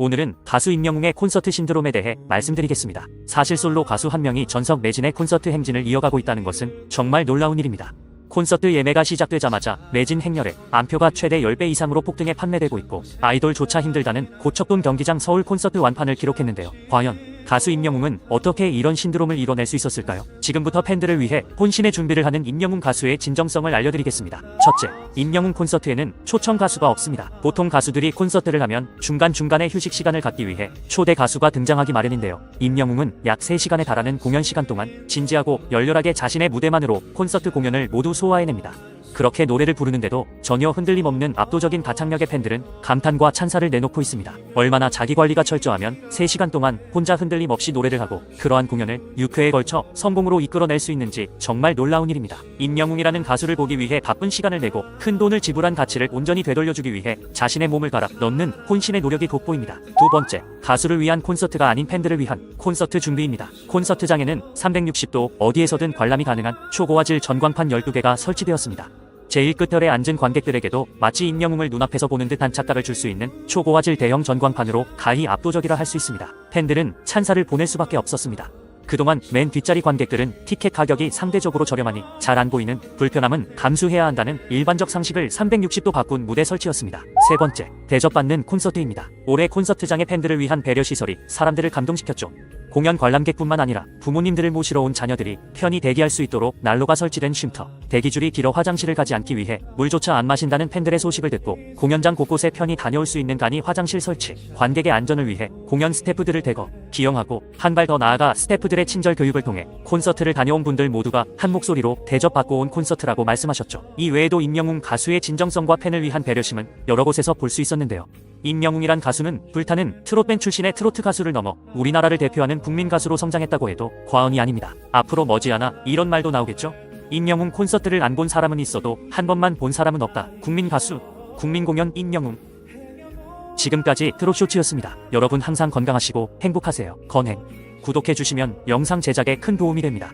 오늘은 가수 임영웅의 콘서트 신드롬에 대해 말씀드리겠습니다. 사실 솔로 가수 한 명이 전석 매진의 콘서트 행진을 이어가고 있다는 것은 정말 놀라운 일입니다. 콘서트 예매가 시작되자마자 매진 행렬에 안표가 최대 10배 이상으로 폭등해 판매되고 있고 아이돌조차 힘들다는 고척돈 경기장 서울 콘서트 완판을 기록했는데요. 과연 가수 임영웅은 어떻게 이런 신드롬을 이뤄낼 수 있었을까요? 지금부터 팬들을 위해 혼신의 준비를 하는 임영웅 가수의 진정성을 알려드리겠습니다. 첫째, 임영웅 콘서트에는 초청 가수가 없습니다. 보통 가수들이 콘서트를 하면 중간중간에 휴식 시간을 갖기 위해 초대 가수가 등장하기 마련인데요. 임영웅은 약 3시간에 달하는 공연 시간 동안 진지하고 열렬하게 자신의 무대만으로 콘서트 공연을 모두 소화해냅니다. 그렇게 노래를 부르는데도 전혀 흔들림 없는 압도적인 가창력의 팬들은 감탄과 찬사를 내놓고 있습니다. 얼마나 자기 관리가 철저하면 3시간 동안 혼자 흔들림 없이 노래를 하고 그러한 공연을 6회에 걸쳐 성공으로 이끌어낼 수 있는지 정말 놀라운 일입니다. 임영웅이라는 가수를 보기 위해 바쁜 시간을 내고 큰 돈을 지불한 가치를 온전히 되돌려주기 위해 자신의 몸을 갈아 넣는 혼신의 노력이 돋보입니다. 두 번째, 가수를 위한 콘서트가 아닌 팬들을 위한 콘서트 준비입니다. 콘서트장에는 360도 어디에서든 관람이 가능한 초고화질 전광판 12개가 설치되었습니다. 제일 끝열에 앉은 관객들에게도 마치 임영웅을 눈앞에서 보는 듯한 착각을 줄 수 있는 초고화질 대형 전광판으로 가히 압도적이라 할 수 있습니다. 팬들은 찬사를 보낼 수밖에 없었습니다. 그동안 맨 뒷자리 관객들은 티켓 가격이 상대적으로 저렴하니 잘 안 보이는 불편함은 감수해야 한다는 일반적 상식을 360도 바꾼 무대 설치였습니다. 세 번째, 대접받는 콘서트입니다. 올해 콘서트장의 팬들을 위한 배려 시설이 사람들을 감동시켰죠. 공연 관람객뿐만 아니라 부모님들을 모시러 온 자녀들이 편히 대기할 수 있도록 난로가 설치된 쉼터, 대기줄이 길어 화장실을 가지 않기 위해 물조차 안 마신다는 팬들의 소식을 듣고 공연장 곳곳에 편히 다녀올 수 있는 간이 화장실 설치, 관객의 안전을 위해 공연 스태프들을 대거 기용하고 한 발 더 나아가 스태프들의 친절 교육을 통해 콘서트를 다녀온 분들 모두가 한 목소리로 대접받고 온 콘서트라고 말씀하셨죠. 이 외에도 임영웅 가수의 진정성과 팬을 위한 배려심은 여러 곳에서 볼 수 있었는데요. 임영웅이란 가수는 불타는 트롯밴 출신의 트로트 가수를 넘어 우리나라를 대표하는 국민 가수로 성장했다고 해도 과언이 아닙니다. 앞으로 머지않아 이런 말도 나오겠죠? 임영웅 콘서트를 안 본 사람은 있어도 한 번만 본 사람은 없다. 국민 가수, 국민 공연 임영웅. 지금까지 트롯 쇼츠였습니다. 여러분 항상 건강하시고 행복하세요. 건행. 구독해주시면 영상 제작에 큰 도움이 됩니다.